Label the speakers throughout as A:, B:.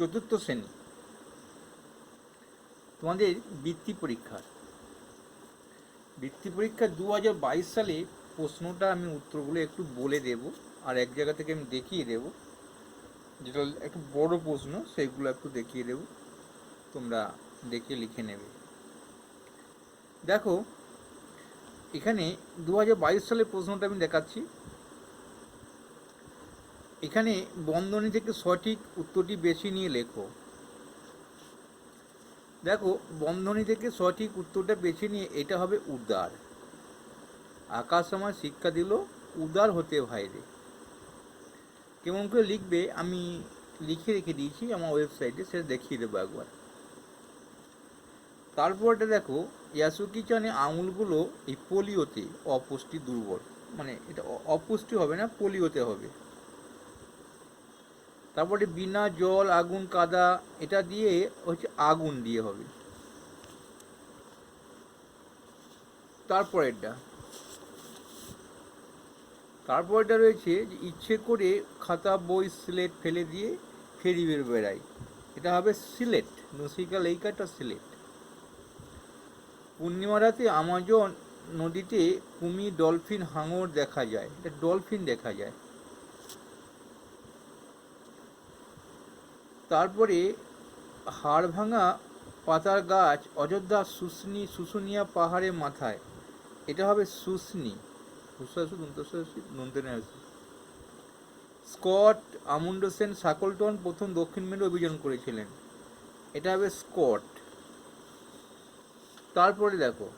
A: চতুর্থ শ্রেণি। তোমাদের বৃত্তি পরীক্ষার। বৃত্তি পরীক্ষা দু হাজার বাইশ সালে প্রশ্নটা আমি উত্তরগুলো একটু বলে দেব আর এক জায়গা থেকে আমি দেখিয়ে দেব। যেটা একটু বড় প্রশ্ন সেইগুলো একটু দেখিয়ে দেব। তোমরা দেখে লিখে নেবে। দেখো, এখানে দু হাজার বাইশ সালের প্রশ্নটা আমি দেখাচ্ছি। এখানে বন্ধনী থেকে সঠিক উত্তরটি বেছে নিয়ে লেখো। দেখো, বন্ধনী থেকে সঠিক উত্তরটা বেছে নিয়ে এটা হবে উদার। আকাশ আমার শিক্ষা দিল, উদার হতে ভাইরে। কেমন করে লিখবে, আমি লিখে রেখে দিয়েছি, আমার ওয়েবসাইটে, সেটা দেখিয়ে দেবো একবার। তারপরটা দেখো, ইয়াসুকি চানে আঙুলগুলো এই পোলিওতে অপুষ্টি দুর্বল। মানে এটা অপুষ্টি হবে না, পোলিওতে হবে। তারপরে বিনা জল, আগুন, কাদা, এটা দিয়ে হচ্ছে আগুন দিয়ে হবে। তারপরেরটা। তারপরেরটা রয়েছে যে ইচ্ছে করে খাতা, বই, স্লেট ফেলে দিয়ে ফেরি বের বেড়াই। এটা হবে সিলেট নসিকা লেইকাটা সিলেট। পূর্ণিমা রাতে আমাজন নদীতে কুমি ডলফিন, হাঙর দেখা যায়। এটা ডলফিন দেখা যায়। তারপরে হাড় ভাঙা পাতার গাছ অযোধ্যা শুশনি শুশুনিয়া পাহাড়ের মাথায়। এটা হবে শুশনি স্কট আমুন্ড সেন সাকলটন প্রথম দক্ষিণ মেরু অভিযান করেছিলেন। এটা হবে স্কট। তারপরে দেখো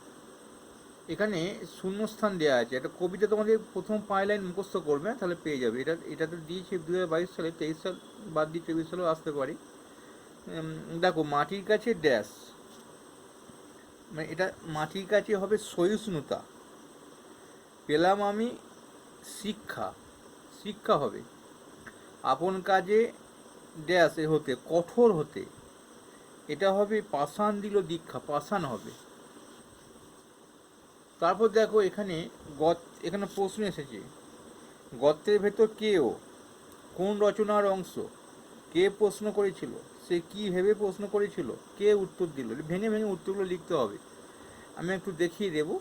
A: এখানে শূন্যস্থান দেওয়া আছে। একটা কবিতা তোমাদের প্রথম পাঁচ লাইন মুখস্থ করবে, তাহলে পেয়ে যাবে। এটা এটা তো দিয়েছে দু হাজার বাইশ সালে, তেইশ সাল বাদ দিয়ে চব্বিশ সালেও আসতে পারে। দেখো, মাটির কাছে ড্যাশ মানে এটা মাটির কাছে হবে সহিষ্ণুতা। পেলাম আমি শিক্ষা। শিক্ষা হবে। আপন কাজে ড্যাশ হতে, কঠোর হতে। এটা হবে পাষাণ দিল দীক্ষা, পাষাণ হবে। তারপর দেখো এখানে গত, এখানে প্রশ্ন এসেছে। গর্তের ভেতর কেও কোন রচনার অংশ? কে প্রশ্ন করেছিল? সে কি ভেবে প্রশ্ন করেছিল? কে উত্তর দিল? ভেঙে ভেঙে উত্তরগুলো লিখতে হবে। আমি একটু দেখিয়ে দেব।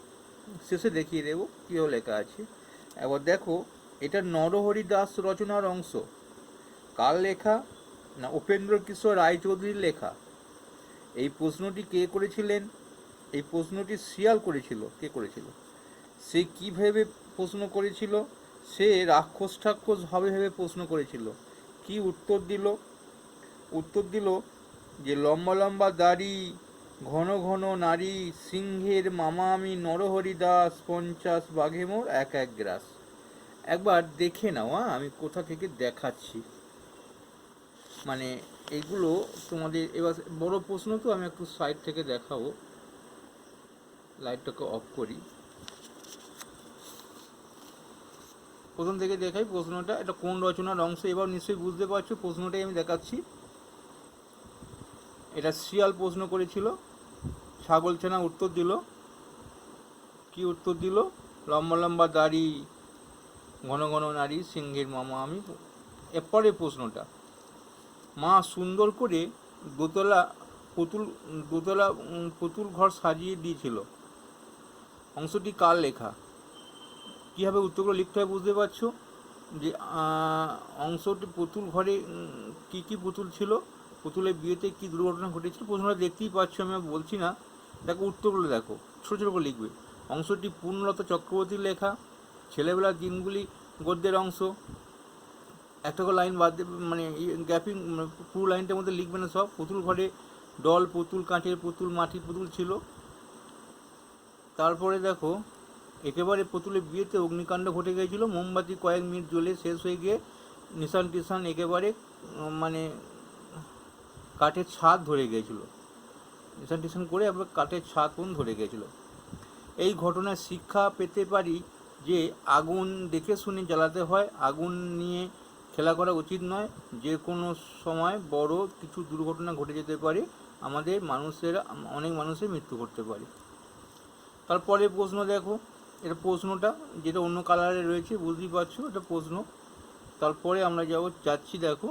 A: শেষে দেখিয়ে দেব কীভাবে লেখা আছে। এবার দেখো, এটা নরহরি দাস রচনার অংশ। কার লেখা? না উপেন্দ্র কিশোর রায়চৌধুরীর লেখা। এই প্রশ্নটি কে করেছিলেন? এই প্রশ্নটি শিয়াল করেছিল, কে করেছিল? সে কি ভেবে প্রশ্ন করেছিল? সে রাক্ষস ঠাক্ষস ভাবে ভেবে প্রশ্ন করেছিল। কি উত্তর দিল? উত্তর দিল যে লম্বা লম্বা দাড়ি, ঘন ঘন নারী, সিংহের মামা আমি নরহরি দাস, পঞ্চাশ বাঘে মোর এক এক গ্রাস। একবার দেখে নাও আমি কোথা থেকে দেখাচ্ছি। মানে এগুলো তোমাদের, এবার বড় প্রশ্ন তো আমি একটু সাইড থেকে দেখাবো। লাইটটাকে অফ করি। প্রথম থেকে দেখাই প্রশ্নটা, এটা কোন রচনার অংশ? এবার নিশ্চয়ই বুঝতে পারছ, প্রশ্নটাই আমি দেখাচ্ছি। এটা শিয়াল প্রশ্ন করেছিল, ছাগল ছানা উত্তর দিল। কি উত্তর দিল? লম্বা লম্বা দাড়ি, ঘন ঘন নারী সিংহের মামা, আমি এরপরে প্রশ্নটা। মা সুন্দর করে দোতলা পুতুল দোতলা পুতুল ঘর সাজিয়ে দিয়েছিল। অংশটি কার লেখা? কীভাবে উত্তরগুলো লিখতে হবে বুঝতে পারছ? যে অংশটি পুতুল ঘরে কি কি পুতুল ছিল? পুতুলের বিয়েতে কি দুর্ঘটনা ঘটেছিল প্রশ্নটা দেখতেই পাচ্ছ, আমি বলছি না। দেখো, উত্তরগুলো দেখো, ছোটো ছোটো করে লিখবে। অংশটি পূর্ণলতা চক্রবর্তীর লেখা। ছেলেবেলার দিনগুলি গদ্যের অংশ। একটা করে লাইন বাদ মানে গ্যাপিং পুরো লাইনটার মধ্যে লিখবে না সব। পুতুল ঘরে ডল, পুতুল কাঁচের পুতুল, মাটির পুতুল ছিল। তারপরে দেখো, একেবারে পুতুলের বিয়েতে অগ্নিকাণ্ড ঘটে গিয়েছিল, মোমবাতি কয়েক মিনিট জ্বলে শেষ হয়ে গিয়ে নিশান টিশান একেবারে মানে কাঠের ছাদ ধরে গিয়েছিল। নিশান টিশান করে আবার কাঠের ছাদ কোন ধরে গিয়েছিল। এই ঘটনার শিক্ষা পেতে পারি যে আগুন দেখে শুনে জ্বালাতে হয়, আগুন নিয়ে খেলা করা উচিত নয়। যে কোনো সময় বড় কিছু দুর্ঘটনা ঘটে যেতে পারে, আমাদের মানুষের, অনেক মানুষের মৃত্যু ঘটতে পারে। তারপরে প্রশ্ন দেখো, এটা প্রশ্নটা যেটা অন্য কালারে রয়েছে, বুঝতেই পারছ এটা প্রশ্ন। তারপরে আমরা যাব, যাচ্ছি দেখো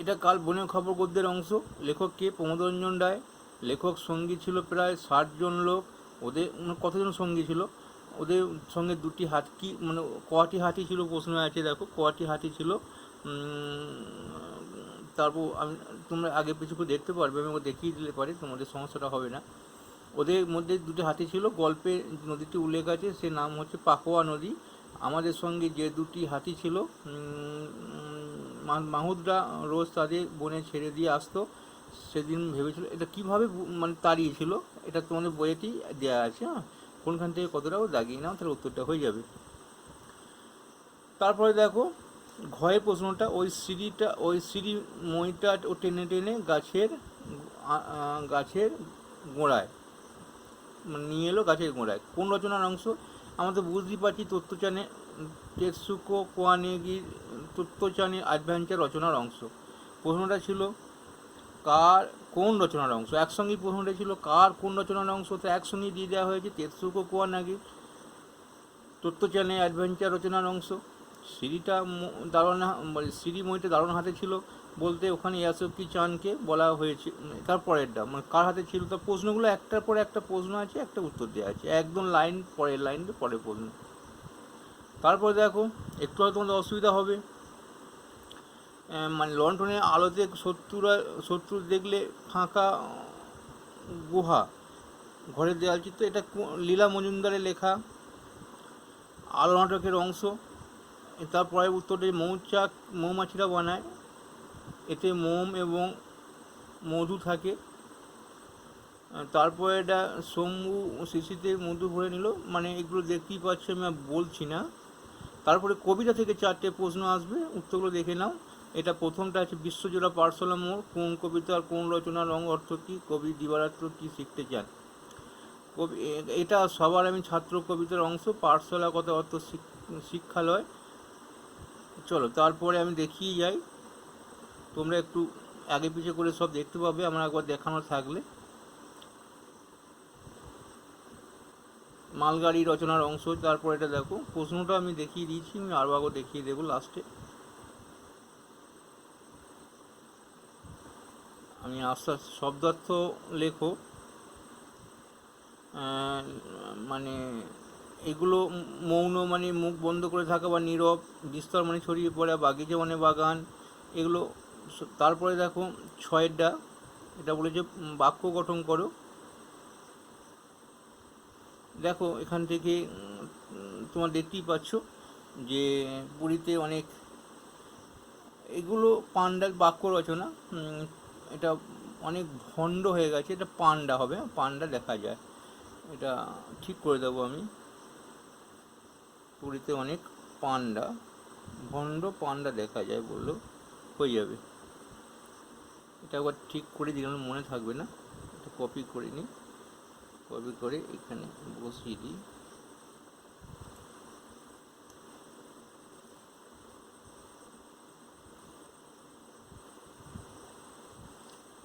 A: এটা কাল বনের খবর গদ্যের অংশ। লেখক কে? প্রমোদরঞ্জন রায়। লেখক সঙ্গী ছিল প্রায় ষাট জন লোক। ওদের কতজন সঙ্গী ছিল? ওদের সঙ্গে দুটি হাত কি মানে কটি হাতি ছিল প্রশ্ন আছে, দেখো, কটি হাতি ছিল। তারপর আমি তোমরা আগে পিছু দেখতে পারবে, আমি দেখিয়ে দিলে পারি তোমাদের সমস্যাটা হবে না। ওদের মধ্যে দুটি হাতি ছিল, গল্পে নদীটি উল্লেখ আছে, সে নাম হচ্ছে পাকোয়া নদী। আমাদের সঙ্গে যে দুটি হাতি ছিল মাহুদরা রোজ তাদের বনে ছেড়ে দিয়ে আসতো। সেদিন ভেবেছিল, এটা কীভাবে মানে তাড়িয়েছিল, এটা তোমাদের বইয়েতেই দেওয়া আছে হ্যাঁ? কোনখান থেকে কতটাও দাগিয়ে নাও, তাহলে উত্তরটা হয়ে যাবে। তারপরে দেখো ঘয়ের প্রশ্নটা, ওই সিঁড়িটা, ওই সিঁড়ি মইটা ও টেনে টেনে গাছের গাছের গোড়ায়। নিয়ে এলো গাছের গোড়ায়। কোন রচনার অংশ? আমরা তো বুঝতেই পারছি তত্ত্বচানে তেৎসুকো কোয়ানেগির তত্ত্বচানের অ্যাডভেঞ্চার রচনার অংশ। প্রশ্নটা ছিল, কার কোন রচনার অংশ? একসঙ্গেই প্রশ্নটা ছিল, কার কোন রচনার অংশ? তো একসঙ্গেই দিয়ে দেওয়া হয়েছে তেৎসুকো কোয়ানাগির তত্ত্বচানে অ্যাডভেঞ্চার রচনার অংশ। সিঁড়িটা দারুণ মানে সিঁড়ি মইটা দারুণ হাতে ছিল বলতে ওখানে ইয়াসুকি চানকে বলা হয়েছে তার পরেরটা মানে কার হাতে ছিল তার প্রশ্নগুলো একটার পরে একটা প্রশ্ন আছে, একটা উত্তর দেওয়া আছে, একদম লাইন, পরের লাইন পরের প্রশ্ন। তারপর দেখো, একটু হয়তো তোমাদের অসুবিধা হবে। মানে লন্ঠনের আলোতে শত্রুরা, শত্রু দেখলে ফাঁকা গুহা, ঘরের দেওয়াল চিত্র, এটা লীলা মজুমদারের লেখা আলো নাটকের অংশ। তারপরে উত্তরটি মৌচাক, মৌমাছিরা বানায়। এতে মোম এবং মধু থাকে। তারপরে এটা শম্ভু শিশিতে মধু ভরে নিল। মানে এগুলো দেখতেই পাচ্ছি আমি বলছি না। তারপরে কবিতা থেকে চারটে প্রশ্ন আসবে। উত্তরগুলো দেখে নাও। এটা প্রথমটা আছে, বিশ্বজোড়া পার্সলা মোড়। কোন কবিতার কোন রচনার রং অর্থ কী? কবি দিবারাত্র কী শিখতে চান? কবি এটা সবার আমি ছাত্র কবিতার অংশ। পাঠশালা কত অর্থ শিক্ষালয়। চলো, তারপরে আমি দেখিয়ে যাই। তোমরা একটু আগে পিছে করে সব দেখতে পাবে, আমার একবার দেখানো থাকলে। মালগাড়ি রচনার অংশ, তারপর এটা দেখো। প্রশ্নটা আমি দেখিয়ে দিয়েছি, আমি আরও আগে দেখিয়ে দেবো লাস্টে। আমি আস্তে আস্তে শব্দার্থ লেখো। মানে এগুলো মৌন মানে মুখ বন্ধ করে থাকা বা নীরব, বিস্তর মানে ছড়িয়ে পড়া বাগিচা মানে বাগান, এগুলো তারপরে দেখো ছয়েরটা এটা বলেছে বাক্য গঠন করো। দেখো এখান থেকে তোমার দেখতেই পাচ্ছ যে পুরীতে অনেক এগুলো পান্ডার বাক্য রচনা এটা অনেক ভণ্ড হয়ে গেছে, এটা পান্ডা হবে পান্ডা দেখা যায়। এটা ঠিক করে দেবো আমি। পুরীতে অনেক পান্ডা, ভণ্ড পান্ডা দেখা যায় বললেও হয়ে যাবে। এটা একবার ঠিক করে দিলাম, মনে থাকবে না। এটা কপি করে নিই। কপি করে এখানে বসিয়ে দিই।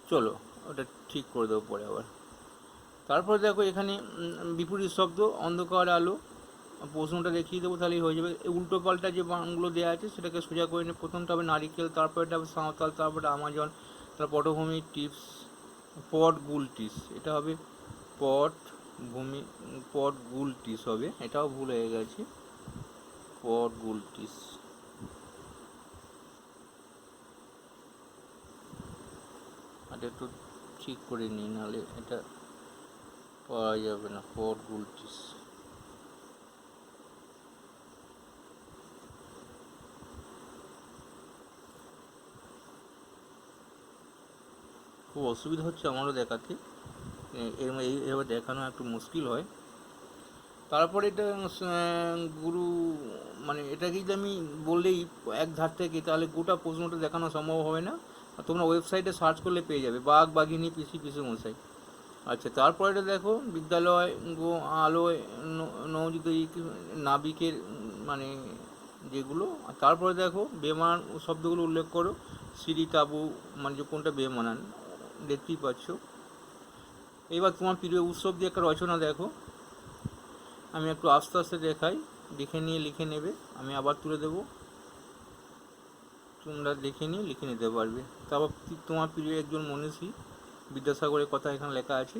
A: চলো, ওটা ঠিক করে দেবো পরে আবার। তারপর দেখো এখানে বিপরীত শব্দ, অন্ধকার আলো। প্রশ্নটা দেখিয়ে দেবো, তাহলেই হয়ে যাবে। উল্টো পাল্টা যে বানগুলো দেওয়া আছে, সেটাকে সোজা করে নিয়ে প্রথমটা হবে নারিকেল তারপরটা হবে সাঁওতাল, তারপরে আমাজন, তারপর পটভূমি টিপস, পট গুল টিস এটা হবে পট ভূমি, পট গুল টিস হবে। এটাও ভুল হয়ে গেছে। পট গুল টিস এটা একটু ঠিক করে নিই, নাহলে এটা পাওয়া যাবে না, পট গুল খুব অসুবিধা হচ্ছে আমারও দেখাতে। এর এই- এইভাবে দেখানো একটু মুশকিল হয়। তারপরে এটা গুরু মানে এটাকে যদি আমি বললেই এক ধার থেকে, তাহলে গোটা প্রশ্নটা দেখানো সম্ভব হবে না। তোমরা ওয়েবসাইটে সার্চ করলে পেয়ে যাবে, বাঘ, বাঘিনী, পিসি পিসু মশাই আচ্ছা তারপরে এটা দেখো, বিদ্যালয়, গো, আলোয় নৌদিক নাবিকের মানে যেগুলো তারপরে দেখো বেমান শব্দগুলো উল্লেখ করো। সিঁড়ি, তাবু মানে যে কোনটা বেমানান। দেখতেই পাচ্ছ। এবার তোমার প্রিয় উৎসব দিয়ে একটা রচনা দেখো। আমি একটু আস্তে আস্তে দেখাই, দেখে নিয়ে লিখে নেবে, আমি আবার তুলে দেবো। তোমরা দেখে নিয়ে লিখে নিতে পারবে। তারপর তোমার প্রিয় একজন মনীষী, বিদ্যাসাগরের কথা এখানে লেখা আছে।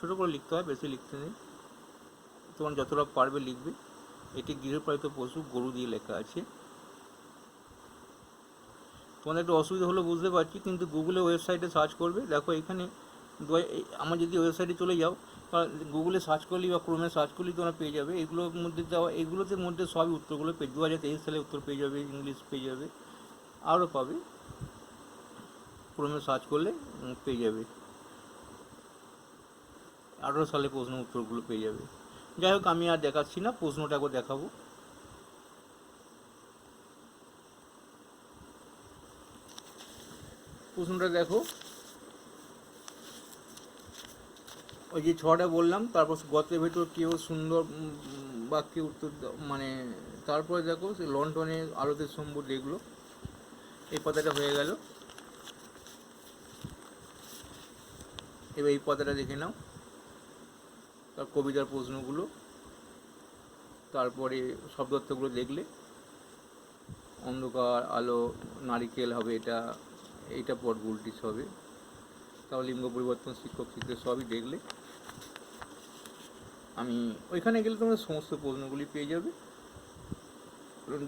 A: ছোটো করে লিখতে হয়, বেশি লিখতে নেই। তোমার যতটা পারবে লিখবে। এটি গৃহপালিত পশু গরু দিয়ে লেখা আছে। তোমাদের একটু অসুবিধা হলো বুঝতে পারছি, কিন্তু গুগলে ওয়েবসাইটে সার্চ করবে। দেখো এখানে আমার যদি ওয়েবসাইটে চলে যাও গুগলে সার্চ করলেই বা ক্রোমে সার্চ করলেই তোমরা পেয়ে যাবে। এগুলোর মধ্যে দেওয়া এগুলোতে মধ্যে সবই উত্তরগুলো পেয়ে দু হাজার তেইশ সালে উত্তর পেয়ে যাবে ইংলিশ পেয়ে যাবে, আরও পাবে। ক্রোমে সার্চ করলে পেয়ে যাবে। আঠারো সালে প্রশ্ন উত্তরগুলো পেয়ে যাবে। যাই হোক, আমি আর দেখাচ্ছি না, প্রশ্নটা একবার দেখাবো। প্রশ্নটা দেখো। ওই যে ছটা বললাম, তারপর গতের ভেতর কেউ সুন্দর বাক্যে উত্তর মানে তারপরে দেখো সে লন্ডনে আলোতের সম্ভব দেখল এই পাতাটা হয়ে গেল। এবার এই পাতাটা দেখে নাও, তার কবিতার প্রশ্নগুলো, তারপরে শব্দার্থগুলো দেখলে। অন্ধকার আলো, নারিকেল হবে এটা। এইটা পট গুলটিস হবে তাও লিঙ্গ পরিবর্তন, শিক্ষক শিক্ষক সবই দেখলে। আমি ওইখানে গেলে তোমরা সমস্ত প্রশ্নগুলি পেয়ে যাবে।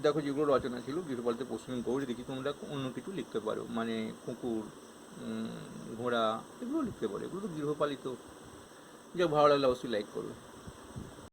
A: দেখো যেগুলো রচনা ছিল, গৃহপালিত পশ্চিম গৌরী, দেখি তোমরা অন্য কিছু লিখতে পারো। মানে কুকুর ঘোড়া, এগুলো লিখতে পারো। এগুলো তো গৃহপালিত। যা ভালো লাগলে, অবশ্যই লাইক করবে